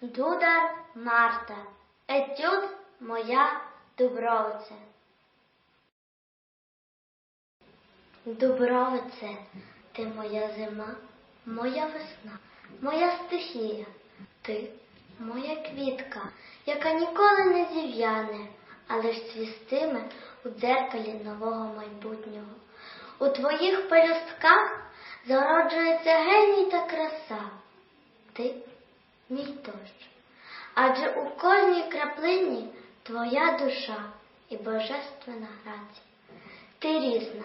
Дудар Марта, етюд моя Дубровице. Дубровице, ти моя зима, моя весна, моя стихія, ти моя квітка, яка ніколи не зів'яне, а лиш цвістиме у дзеркалі нового майбутнього. У твоїх пелюстках зароджується геній та краса. Ти мій дощ. Адже у кожній краплині твоя душа і божественна грація. Ти різна,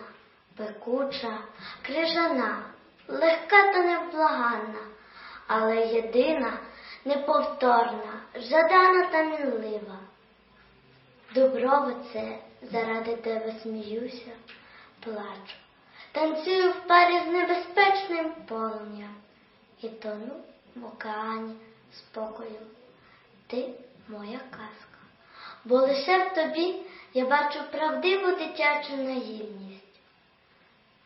пекуча, крижана, легка та невблаганна, але єдина, неповторна, жадана та мінлива. Дубровице, заради тебе сміюся, плачу, танцюю в парі з небезпечним полум'ям і тону в океані спокою. Ти моя казка, бо лише в тобі я бачу правдиву дитячу наївність.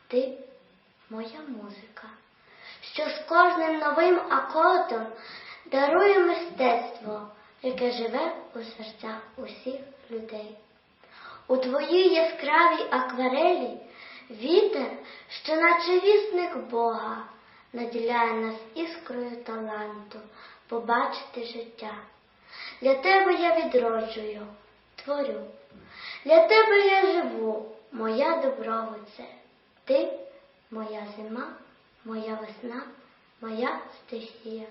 Ти моя музика, що з кожним новим акордом дарує мистецтво, яке живе у серцях усіх людей. У твоїй яскравій акварелі вітер, що наче вісник Бога, наділяє нас іскрою таланту побачити життя. Для тебе я відроджую, творю. Для тебе я живу, моя добровице. Ти моя зима, моя весна, моя стихія.